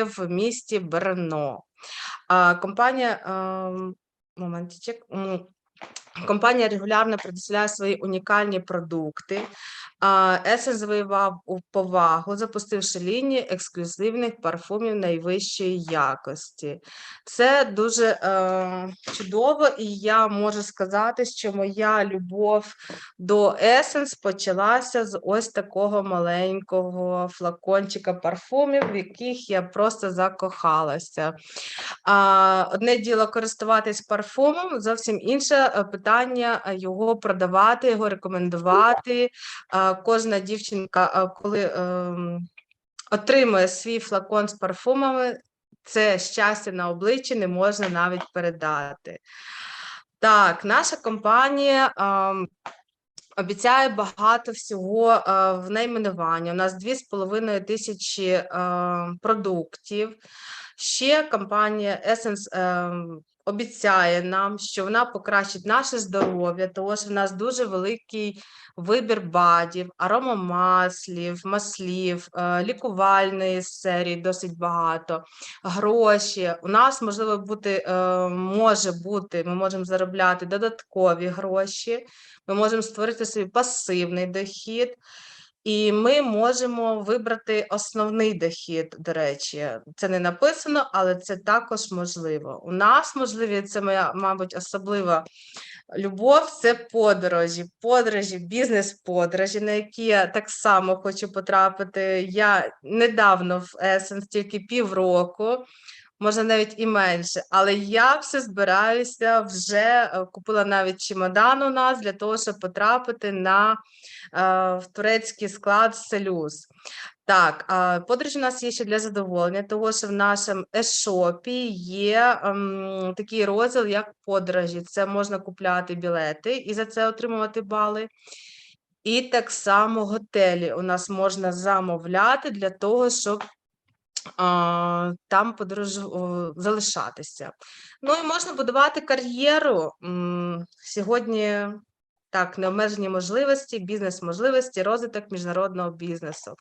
в місті Брно. Компанія ем, моментичок. Компанія регулярно предоставляє свої унікальні продукти. Есен завоював у повагу, запустивши лінію ексклюзивних парфумів найвищої якості. Це дуже е, чудово, і я можу сказати, що моя любов до Essence почалася з ось такого маленького флакончика парфумів, в яких я просто закохалася. А, Одне діло користуватись парфумом, зовсім інше е, питання е, його продавати, його рекомендувати. А, Кожна дівчинка, коли ем, отримує свій флакон з парфумами, це щастя на обличчі не можна навіть передати. Так, наша компанія. ем, Обіцяє багато всього е, в найменуванні. У нас 2,5 тисячі е, продуктів. Ще компанія Essence обіцяє нам, що вона покращить наше здоров'я, тому що в нас дуже великий вибір бадів, аромамаслів, маслів, е, лікувальної серії досить багато, гроші. У нас можливо бути, е, може бути, ми можемо заробляти додаткові гроші. Ми можемо створити собі пасивний дохід, і ми можемо вибрати основний дохід, до речі. Це не написано, але це також можливо. У нас можливі, це моя, мабуть, особлива любов це подорожі, подорожі, бізнес-подорожі, на які я так само хочу потрапити. Я недавно в Essence, тільки півроку може навіть і менше. Але я все збираюся вже е, купила навіть чемодан у нас для того, щоб потрапити на е, в турецький склад Селюз. Так, подорож у нас є ще для задоволення, того що в нашому ешопі є ем, такий розділ, як подорожі. Це можна купляти білети і за це отримувати бали. І так само готелі у нас можна замовляти для того, щоб там подорожу о, залишатися. Ну і можна будувати кар'єру. Сьогодні так, необмежені можливості, бізнес-можливості, розвиток міжнародного бізнесу.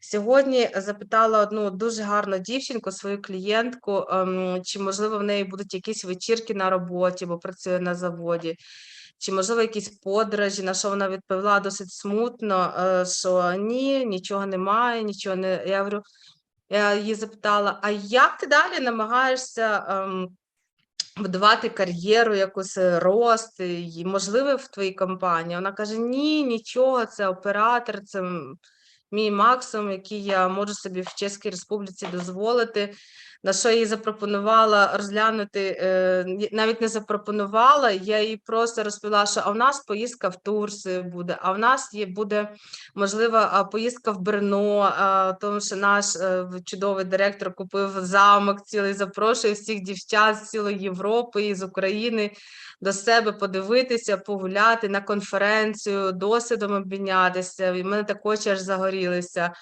Сьогодні запитала одну дуже гарну дівчинку, свою клієнтку, ем, чи можливо в неї будуть якісь вечірки на роботі, бо працює на заводі. Чи можливо якісь подорожі, на що вона відповіла досить смутно, е, що ні, нічого немає, нічого не. Я говорю, я її запитала: а як ти далі намагаєшся ем, будувати кар'єру, якусь е, рост, і можливо в твоїй компанії? Вона каже: Ні, нічого, це оператор, це мій максимум, який я можу собі в Чеській Республіці дозволити. На що я їй запропонувала розглянути, е, навіть не запропонувала, я їй просто розповіла, що а в нас поїздка в Турцію буде, а в нас є буде можливо поїздка в Брно, тому що наш е, чудовий директор купив замок цілий, запрошує всіх дівчат з цілої Європи і з України до себе подивитися, погуляти на конференцію, досвідом обмінятися. І мене також аж загорілися.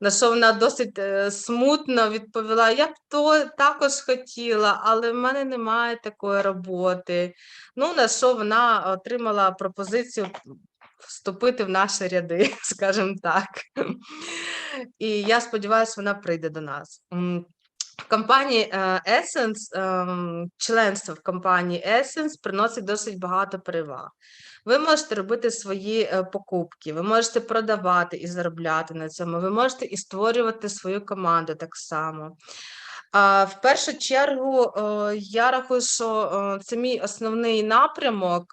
На що вона досить е, смутно відповіла: Я б то також хотіла, але в мене немає такої роботи. Ну, на що вона отримала пропозицію вступити в наші ряди, скажімо так. І я сподіваюся, вона прийде до нас. В компанії е, Essence, ем, членство в компанії Essence приносить досить багато переваг. Ви можете робити свої е, покупки, ви можете продавати і заробляти на цьому, ви можете і створювати свою команду так само. В першу чергу, е, я рахую, що е, це мій основний напрямок.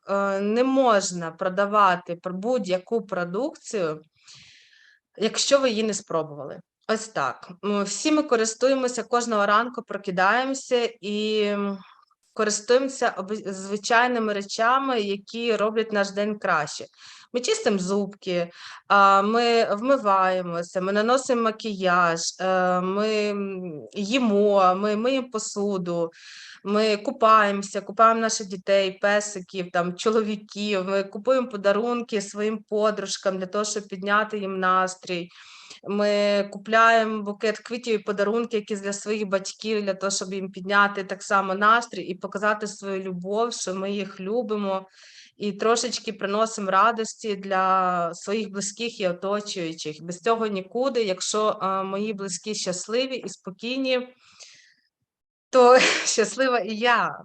Не можна продавати будь-яку продукцію, якщо ви її не спробували. Ось так. Всі ми користуємося кожного ранку, прокидаємося і користуємося звичайними речами, які роблять наш день краще. Ми чистимо зубки, ми вмиваємося, ми наносимо макіяж, е, ми їмо, ми миємо посуду, ми купаємося, купаємо наших дітей, песиків, там, чоловіків, ми купуємо подарунки своїм подружкам для того, щоб підняти їм настрій. Ми купляємо букет квітів і подарунки, які для своїх батьків, для того, щоб їм підняти так само настрій і показати свою любов, що ми їх любимо і трошечки приносимо радості для своїх близьких і оточуючих. Без цього нікуди. Якщо е, мої близькі щасливі і спокійні, то щаслива і я.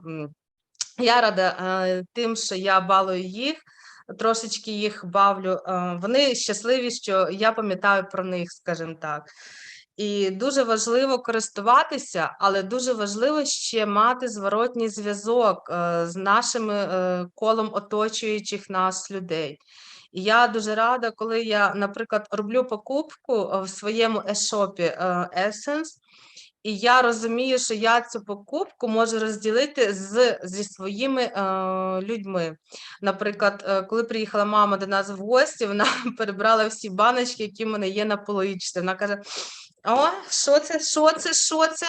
Я рада е, тим, що я балую їх, трошечки їх бавлю. Е, Вони щасливі, що я пам'ятаю про них, скажімо так. І дуже важливо користуватися, але дуже важливо ще мати зворотній зв'язок е, з нашим е, колом оточуючих нас людей. І я дуже рада, коли я, наприклад, роблю покупку в своєму ешопі Essence, і я розумію, що я цю покупку можу розділити з, зі своїми е, людьми. Наприклад, е, коли приїхала мама до нас в гості, вона перебрала всі баночки, які в мене є на поличці. Вона каже: О, що це, що це, що це?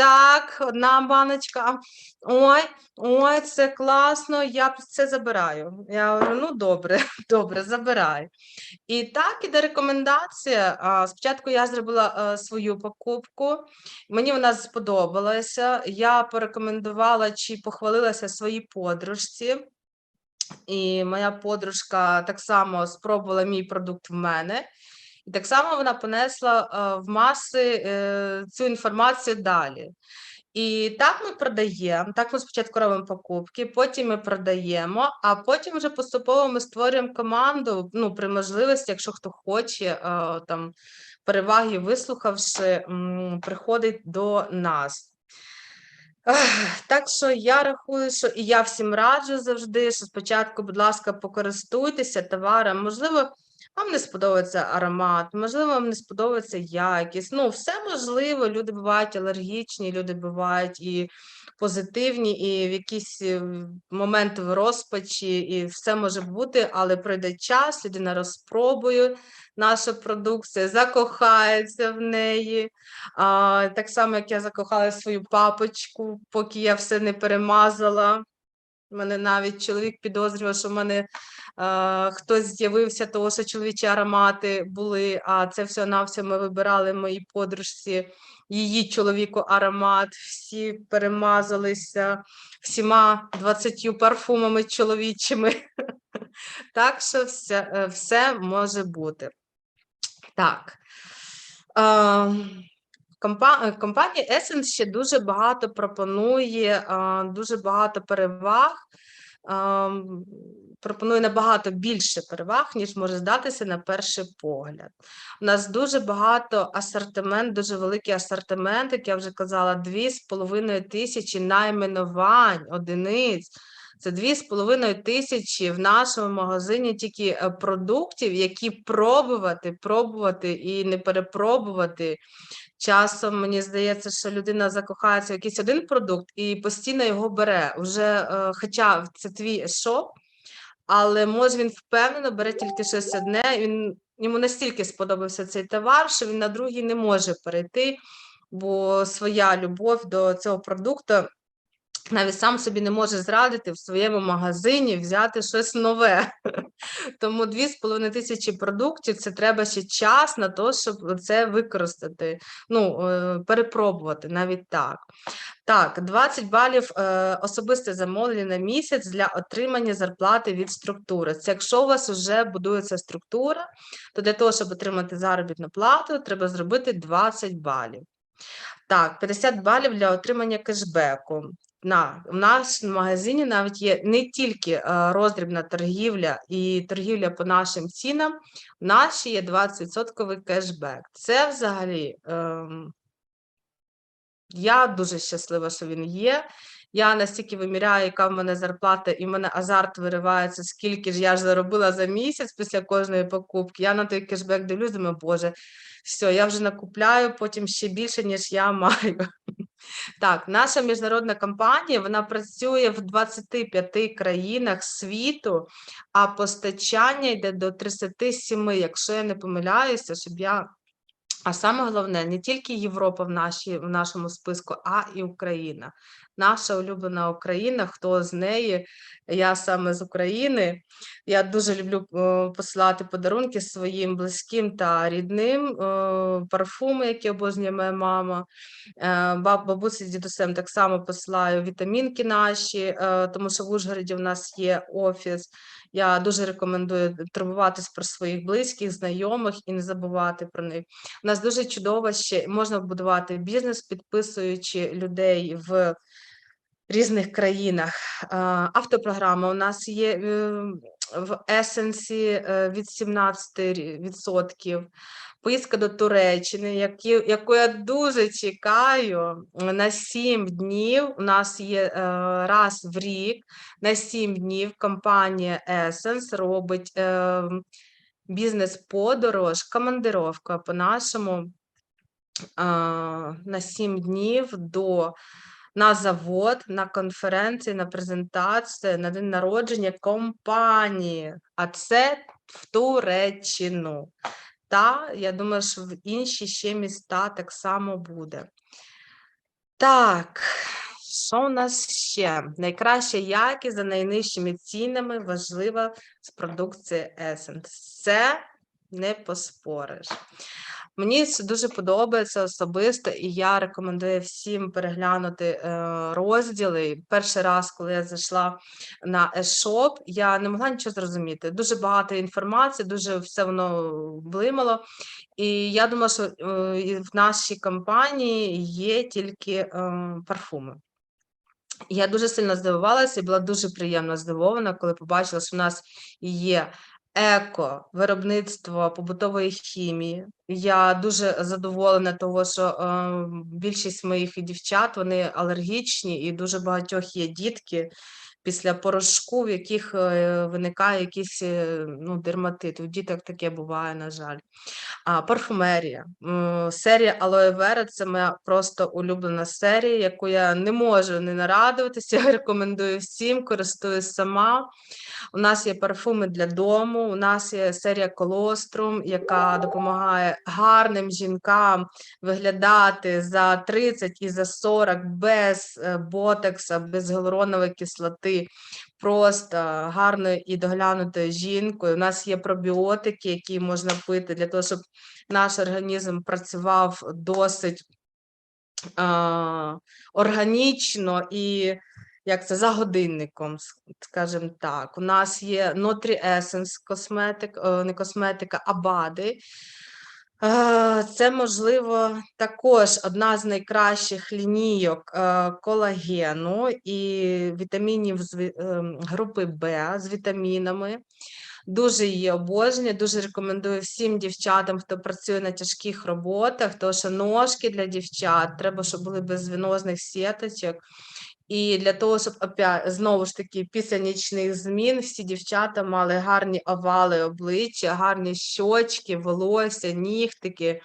Так, одна баночка. Ой, ой, це класно, я це забираю. Я говорю, ну добре, добре, забирай. І так іде рекомендація. Спочатку я зробила е, свою покупку, мені вона сподобалася. Я порекомендувала чи похвалилася своїй подружці. І моя подружка так само спробувала мій продукт в мене. І так само вона понесла е, в маси е, цю інформацію далі. І так ми продаємо. Так ми спочатку робимо покупки, потім ми продаємо, а потім вже поступово ми створюємо команду. Ну, при можливості, якщо хто хоче, е, там переваги вислухавши, приходить до нас. Так що я рахую, що і я всім раджу завжди, що спочатку, будь ласка, покористуйтеся товаром. Можливо, вам не сподобається аромат, можливо, вам не сподобається якість. Ну, все можливо, люди бувають алергічні, люди бувають і позитивні, і в якісь е, моменти в розпачі, і все може бути, але пройде час, людина розпробує нашу продукцію, закохається в неї. А, так само, як я закохала свою папочку, поки я все не перемазала. Мене навіть чоловік підозрював, що в мене е, хтось з'явився, того що чоловічі аромати були, а це все навсього ми вибирали моїй подружці, її чоловіку аромат, всі перемазалися всіма 20 парфумами чоловічими. Так що все, е, все може бути. Так. Е, е, Компанія Essence ще дуже багато пропонує, дуже багато переваг. Пропонує набагато більше переваг, ніж може здатися на перший погляд. У нас дуже багато асортимент, дуже великий асортимент, як я вже казала, 2,5 тисячі найменувань, одиниць. Це 2,5 тисячі в нашому магазині тільки е, продуктів, які пробувати, пробувати і не перепробувати. Часом мені здається, що людина закохається в якийсь один продукт і постійно його бере. Уже, е, хоча це твій шоп, але може він впевнено бере тільки щось одне. Він йому настільки сподобався цей товар, що він на другий не може перейти, бо своя любов до цього продукту навіть сам собі не може зрадити в своєму магазині взяти щось нове. Тому 2,5 тисячі продуктів це треба ще час на те, щоб це використати, ну, е, перепробувати навіть так. Так, 20 балів е, особисте замовлення на місяць для отримання зарплати від структури. Це якщо у вас вже будується структура, то для того, щоб отримати заробітну плату, треба зробити 20 балів. Так, 50 балів для отримання кешбеку. На, в нашому магазині навіть є не тільки е, роздрібна торгівля і торгівля по нашим цінам, в нас ще є 20% кешбек. Це взагалі ем, я дуже щаслива, що він є. Я настільки виміряю, яка в мене зарплата, і в мене азарт виривається, скільки ж я ж заробила за місяць після кожної покупки. Я на той кешбек дивлюсь, думаю, боже, все, я вже накупляю потім ще більше, ніж я маю. Так, наша міжнародна компанія вона працює в 25 країнах світу, а постачання йде до 37, якщо я не помиляюся, щоб я А саме головне, не тільки Європа в нашій в нашому списку, а і Україна. Наша улюблена Україна. Хто з неї? Я саме з України. Я дуже люблю е, посилати подарунки своїм близьким та рідним, е, парфуми, які обожнює моя мама. Е, баб- Бабусі з дідусем так само посилаю вітамінки наші, тому що в Ужгороді в нас є офіс. Я дуже рекомендую турбуватись про своїх близьких, знайомих і не забувати про них. У нас дуже чудово ще можна будувати бізнес, підписуючи людей в різних країнах. Автопрограма у нас є е, в Есенсі е, від 17%. Поїздка до Туреччини, які, яку я дуже чекаю на 7 днів. У нас є е, раз в рік на 7 днів компанія Essence робить бізнес-подорож, командировка по-нашому а, на 7 днів до на завод, на конференції, на презентацію, на день народження компанії, а це в Туреччину. Та я думаю, що в інші ще міста так само буде. Так, що у нас ще? Найкраща якість за найнижчими цінами важлива з продукції Essence. Це не поспориш. Мені це дуже подобається особисто, і я рекомендую всім переглянути е, розділи. Перший раз, коли я зайшла на e-shop, я не могла нічого зрозуміти. Дуже багато інформації, дуже все воно блимало. І я думала, що е, в нашій компанії є тільки е, парфуми. Я дуже сильно здивувалася і була дуже приємно здивована, коли побачила, що в нас є еко виробництво побутової хімії. Я дуже задоволена, того, що е, більшість моїх дівчат вони алергічні, і дуже багатьох є дітки після порошку, в яких е, виникає якийсь е, ну, дерматит. У діток таке буває, на жаль. А, парфумерія. Серія Aloe Vera це моя просто улюблена серія, яку я не можу не нарадуватися. Я рекомендую всім, користуюсь сама. У нас є парфуми для дому, у нас є серія Колострум, яка допомагає гарним жінкам виглядати за 30 і за 40 без е, ботекса, без гіалуронової кислоти, просто гарною і доглянутою жінкою. У нас є пробіотики, які можна пити для того, щоб наш організм працював досить а, органічно і як це за годинником, скажімо так. У нас є Nutri Essence косметик, е, не косметика, а БАДи. Е, Це, можливо, також одна з найкращих лінійок е, колагену і вітамінів з ем, групи Б з вітамінами. Дуже її обожнюю, дуже рекомендую всім дівчатам, хто працює на тяжких роботах, тому що ножки для дівчат треба, щоб були без венозних сіточок. І для того, щоб знову ж таки, після нічних змін всі дівчата мали гарні овали обличчя, гарні щочки, волосся, нігтики.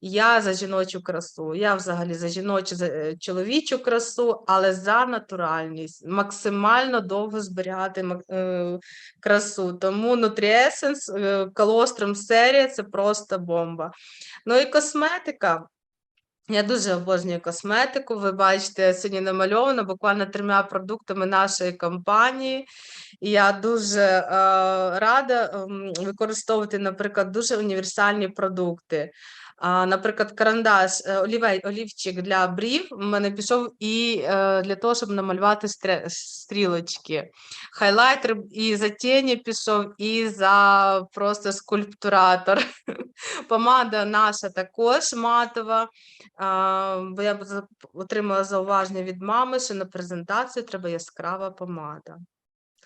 Я за жіночу красу. Я взагалі за жіночу за е, чоловічу красу, але за натуральність, максимально довго зберігати е, красу. Тому Nutriessence, е, Colostrum серія це просто бомба. Ну і косметика. Я дуже обожнюю косметику. Ви бачите, сьогодні намальовано буквально трьома продуктами нашої компанії. І я дуже е, рада ем, використовувати, наприклад, дуже універсальні продукти. Наприклад, карандаш, е, олівей, олівчик для брів в мене пішов і е, для того, щоб намалювати стрілочки. Хайлайтер і за тіні пішов, і за просто скульптуратор. Помада наша також матова. Бо я отримала зауваження від мами, що на презентацію треба яскрава помада.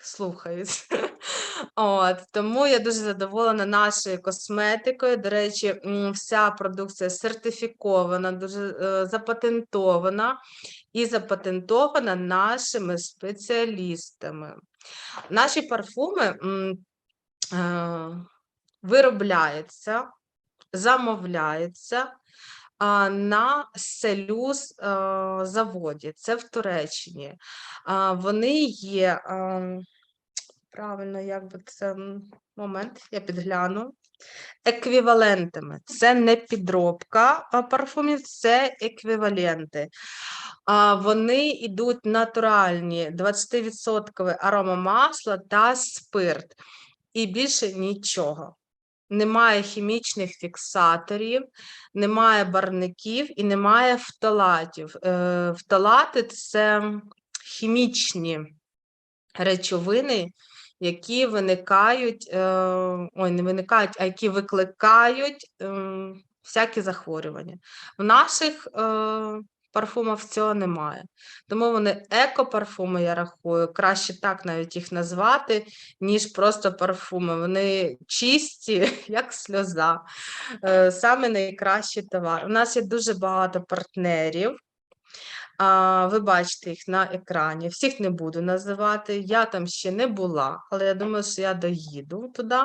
Слухаюсь. От, тому я дуже задоволена нашою косметикою. До речі, вся продукція сертифікована, дуже е, запатентована і запатентована нашими спеціалістами. Наші парфуми е, виробляються, замовляються на селюз заводі. Це в Туреччині. Вони є. Правильно, як би це момент, я підгляну. еквівалентами. Це не підробка парфумів, це еквіваленти. А, Вони йдуть натуральні, 20% аромамасла та спирт. І більше нічого. Немає хімічних фіксаторів, немає барників і немає фталатів. Е, Фталати це хімічні речовини, які виникають, е, ой, не виникають, а які викликають е, всякі захворювання. В наших е, парфумах цього немає. Тому вони екопарфуми, я рахую, краще так навіть їх назвати, ніж просто парфуми. Вони чисті, як сльоза. Саме найкращий товар. У нас є дуже багато партнерів. Ви бачите їх на екрані. Всіх не буду називати. Я там ще не була, але я думаю, що я доїду туди.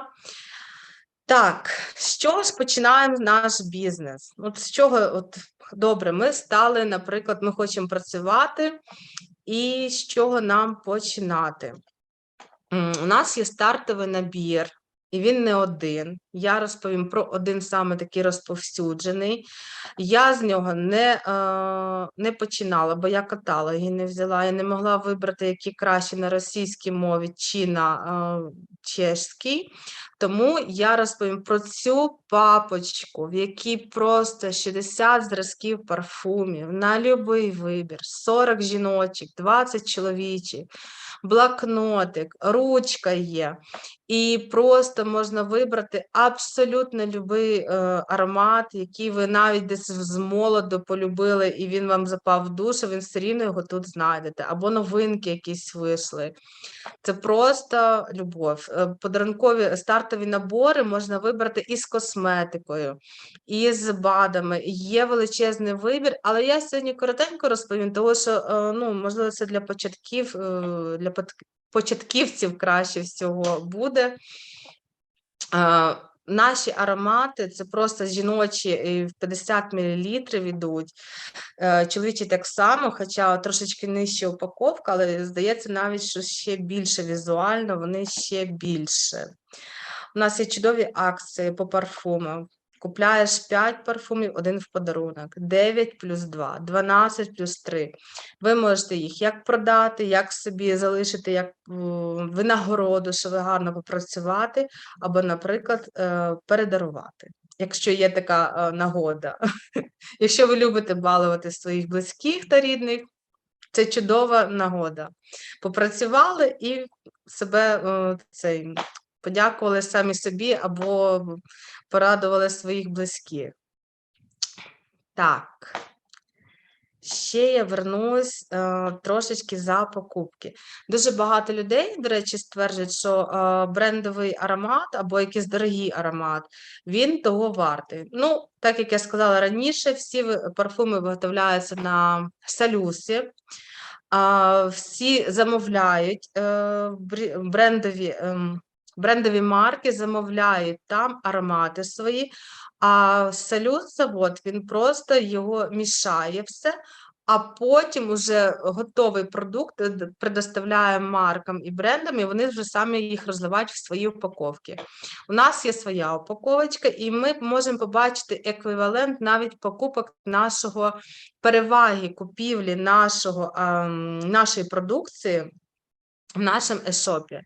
Так, з чого ж починаємо наш бізнес? От з чого, от добре, ми стали, наприклад, ми хочемо працювати, і з чого нам починати? У нас є стартовий набір, і він не один. Я розповім про один саме такий розповсюджений. Я з нього не, е, не починала, бо я каталоги не взяла. Я не могла вибрати, які краще на російській мові чи на е, чешській. Тому я розповім про цю папочку, в якій просто 60 зразків парфумів на будь-який вибір, 40 жіночих, 20 чоловічих, блокнотик, ручка є. І просто можна вибрати абсолютно будь-який е, аромат, який ви навіть десь з молоду полюбили, і він вам запав в душу, він все рівно його тут знайдете. Або новинки якісь вийшли. Це просто любов. Е, Подарункові стартові набори можна вибрати із косметикою, і з БАДами. Є величезний вибір, але я сьогодні коротенько розповім, тому що е, ну, можливо, це для початків, е, для початківців краще всього буде. Е, Наші аромати це просто жіночі в 50 мл йдуть. Е, Чоловічі так само, хоча трошечки нижча упаковка, але здається навіть, що ще більше візуально, вони ще більше. У нас є чудові акції по парфумам. Купляєш 5 парфумів, один в подарунок, 9 плюс 2, 12 плюс 3. Ви можете їх як продати, як собі залишити як винагороду, що ви гарно попрацювати, або, наприклад, е, передарувати, якщо є така е, нагода. Якщо ви любите балувати своїх близьких та рідних, це чудова нагода. Попрацювали і себе е, цей, подякували самі собі або порадували своїх близьких. Так. Ще я вернусь е, трошечки за покупки. Дуже багато людей, до речі, стверджують, що е, брендовий аромат або якийсь дорогий аромат, він того вартий. Ну, так як я сказала раніше, всі парфуми виготовляються на салюсі. А, всі замовляють е, брендові, ем, брендові марки, замовляють там аромати свої, а салют завод він просто його мішає все, а потім уже готовий продукт е, предоставляє маркам і брендам, і вони вже самі їх розливають в свої упаковки. У нас є своя упаковочка, і ми можемо побачити еквівалент навіть покупок нашого переваги купівлі нашого, ем, нашої продукції в нашому ешопі.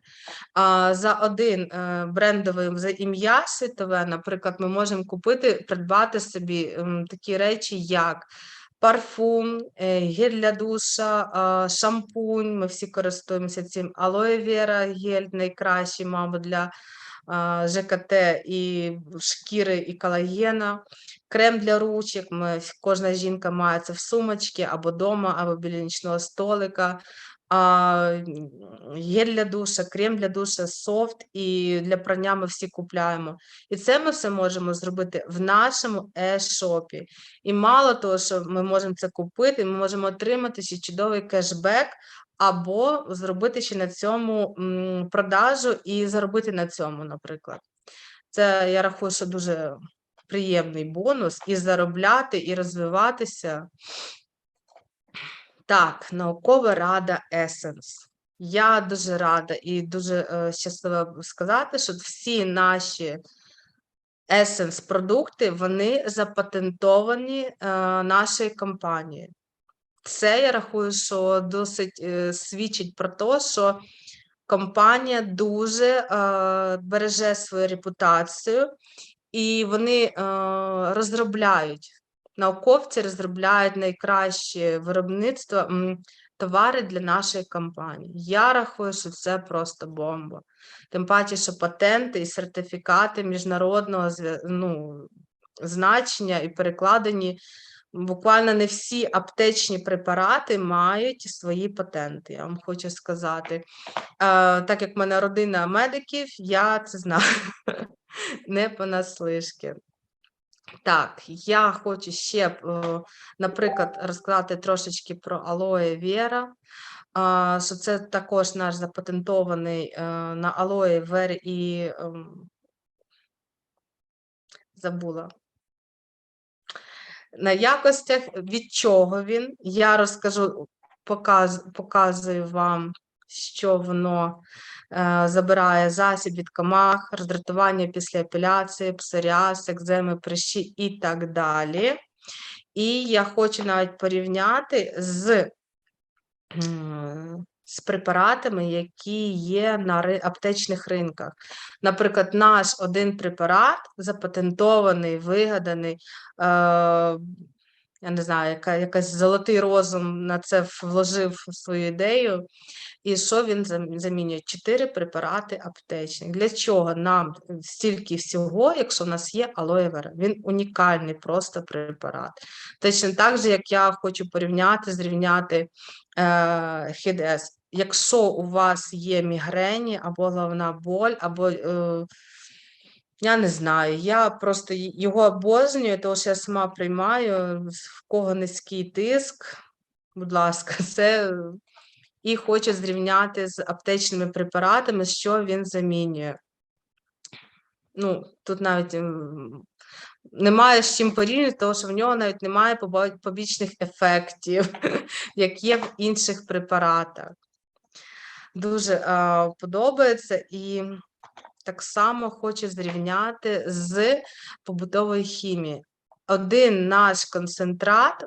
За один е, брендовий за ім'я світове, наприклад, ми можемо купити, придбати собі такі речі, як парфум, е, гель для душа, шампунь. Ми всі користуємося цим. Vera гель найкращий, мабуть, для ЖКТ і шкіри і колагена. Крем для ручок. Ми, кожна жінка має це в сумочці або вдома, або біля нічного столика. Гель для душа, крем для душа, софт і для прання ми всі купляємо. І це ми все можемо зробити в нашому e-шопі. І мало того, що ми можемо це купити, ми можемо отримати ще чудовий кешбек або зробити ще на цьому продажу і заробити на цьому, наприклад. Це я рахую, що дуже приємний бонус і заробляти, і розвиватися. Так, наукова рада Essence. Я дуже рада і дуже е, щаслива сказати, що всі наші Essence продукти, вони запатентовані е, нашою компанією. Це я рахую, що досить е, свідчить про те, що компанія дуже е, береже свою репутацію, і вони е, розробляють, науковці розробляють найкраще виробництво м, товари для нашої компанії. Я рахую, що це просто бомба. Тим паче, що патенти і сертифікати міжнародного ну, значення і перекладені. Буквально не всі аптечні препарати мають свої патенти, я вам хочу сказати. Е, так як в мене родина медиків, я це знаю не понаслишки. Так, я хочу ще, е, наприклад, розказати трошечки про алоє Вера. Що це також наш запатентований е, на алоє вері і ем, забула. На якостях, від чого він, я розкажу, показ, показую вам, що воно забирає засіб від комах, роздратування після епіляції, псоріаз, екземи, прищі і так далі. І я хочу навіть порівняти з, з препаратами, які є на аптечних ринках. Наприклад, наш один препарат запатентований, вигаданий. Е, я не знаю, яка, якась золотий розум на це вложив свою ідею. І що він замінює? Чотири препарати аптечні. Для чого нам стільки всього, якщо в нас є алоє вера? Він унікальний просто препарат. Точно так же, як я хочу порівняти, зрівняти е, хідес. Якщо у вас є мігрені або головна боль, або е, я не знаю, я просто його обожнюю, тому що я сама приймаю, в кого низький тиск, будь ласка, це і хочу зрівняти з аптечними препаратами, що він замінює. Ну, тут навіть немає з чим порівняти, тому що в нього навіть немає побічних ефектів, як є в інших препаратах. Дуже а, подобається і так само хочу зрівняти з побутовою хімією. Один наш концентрат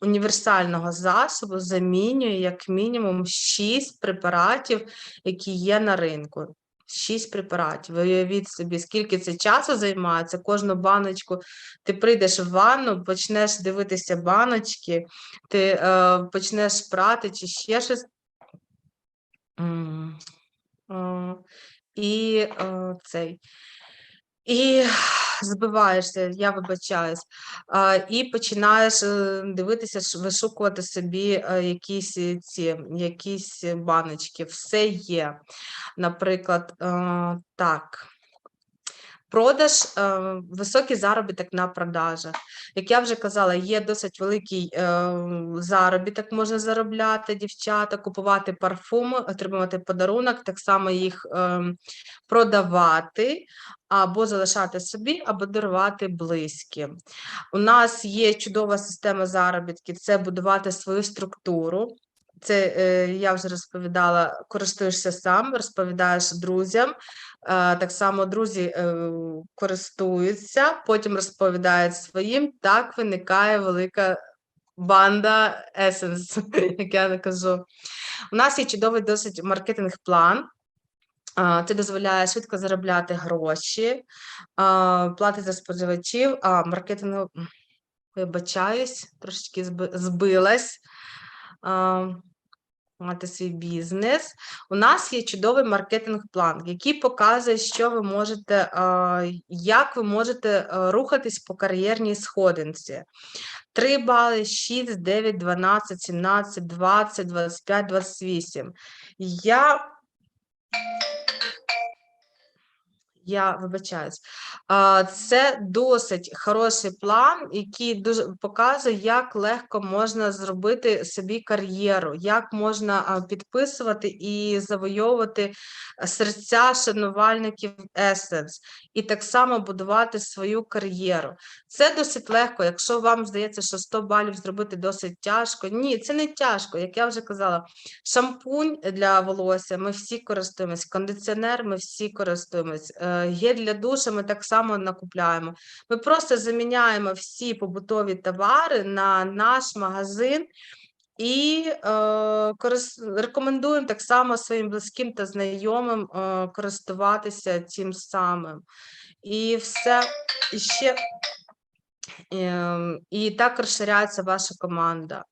універсального засобу замінює як мінімум 6 препаратів, які є на ринку. 6 препаратів. Уявіть собі, скільки це часу займає, це кожну баночку. Ти прийдеш в ванну, почнеш дивитися баночки, ти е, почнеш прати чи ще щось. І е, цей. І збиваєшся, я вибачаюсь, і починаєш е, дивитися, вишукувати собі е, якісь е, ці якісь баночки. Все є. Наприклад, так. Продаж, е, високий заробіток на продажах. Як я вже казала, є досить великий е, заробіток, можна заробляти дівчата, купувати парфуми, отримувати подарунок, так само їх е, продавати або залишати собі, або дарувати близьким. У нас є чудова система заробітків, це будувати свою структуру. Це я вже розповідала, користуєшся сам, розповідаєш друзям. Е, так само друзі е, користуються, потім розповідають своїм. Так виникає велика банда Essence, як я кажу. У нас є чудовий досить маркетинг-план. Це дозволяє швидко заробляти гроші, плати за споживачів, а маркетингу, м, вибачаюсь, трошечки збилась. Мати свій бізнес. У нас є чудовий маркетинг-план, який показує, що ви можете, як ви можете рухатись по кар'єрній сходинці. 3 бали, 6, 9, 12, 17, 20, 25, 28. Я Я вибачаюсь. Це досить хороший план, який дуже показує, як легко можна зробити собі кар'єру, як можна підписувати і завойовувати серця шанувальників Essence, і так само будувати свою кар'єру. Це досить легко. Якщо вам здається, що 100 балів зробити досить тяжко. Ні, це не тяжко, як я вже казала. Шампунь для волосся, ми всі користуємось, кондиціонер, ми всі користуємось. Е, е, гель для душу ми так само накупляємо. Ми просто заміняємо всі побутові товари на наш магазин і е, корис- рекомендуємо так само своїм близьким та знайомим е, користуватися цим самим. І все і ще. Ем, і так розширяється ваша команда.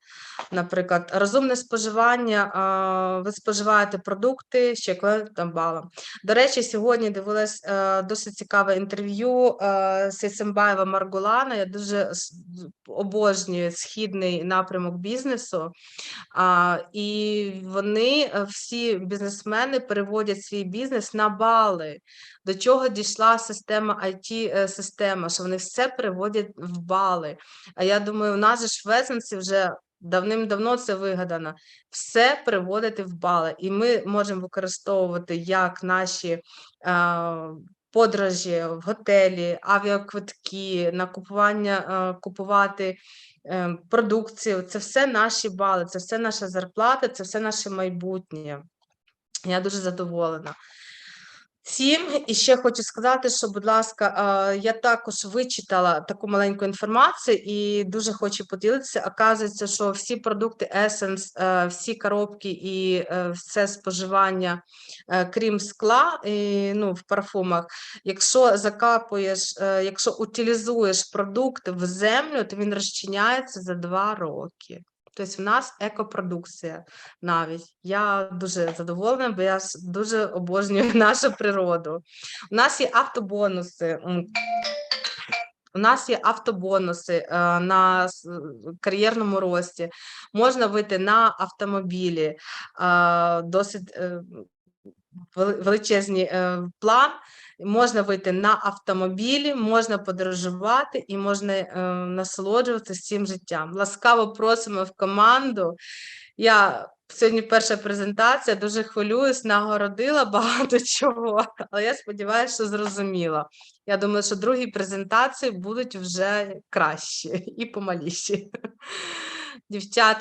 Наприклад, розумне споживання, ви споживаєте продукти з там балом. До речі, сьогодні дивилась е, досить цікаве інтерв'ю е, Сейсембаєва Маргулана. Я дуже обожнюю східний напрямок бізнесу. І вони е, всі бізнесмени переводять свій бізнес на бали. До чого дійшла система it система, що вони все переводять в бали. А я думаю, у нас же в вже давним-давно це вигадано. Все переводити в бали. І ми можемо використовувати як наші. е, Подорожі в готелі, авіаквитки, на купування, е, купувати е, продукцію. Це все наші бали, це все наша зарплата, це все наше майбутнє. Я дуже задоволена. Цим і ще хочу сказати, що, будь ласка, я також вичитала таку маленьку інформацію і дуже хочу поділитися. Оказується, що всі продукти Essence, е, всі коробки і е, все споживання, е, крім скла, і, ну, в парфумах, якщо закапуєш, якщо утилізуєш продукт в землю, то він розчиняється за два роки. Тобто в нас екопродукція навіть. Я дуже задоволена, бо я дуже обожнюю нашу природу. У нас є автобонуси. У нас є автобонуси е, на кар'єрному рості. Можна вийти на автомобілі, е, досить е, величезний план. Можна вийти на автомобілі, можна подорожувати і можна е, насолоджуватися цим життям. Ласкаво просимо в команду. Я сьогодні перша презентація, дуже хвилююсь, нагородила багато чого, але я сподіваюся, що зрозуміла. Я думаю, що другі презентації будуть вже кращі і помаліші. Дівчат,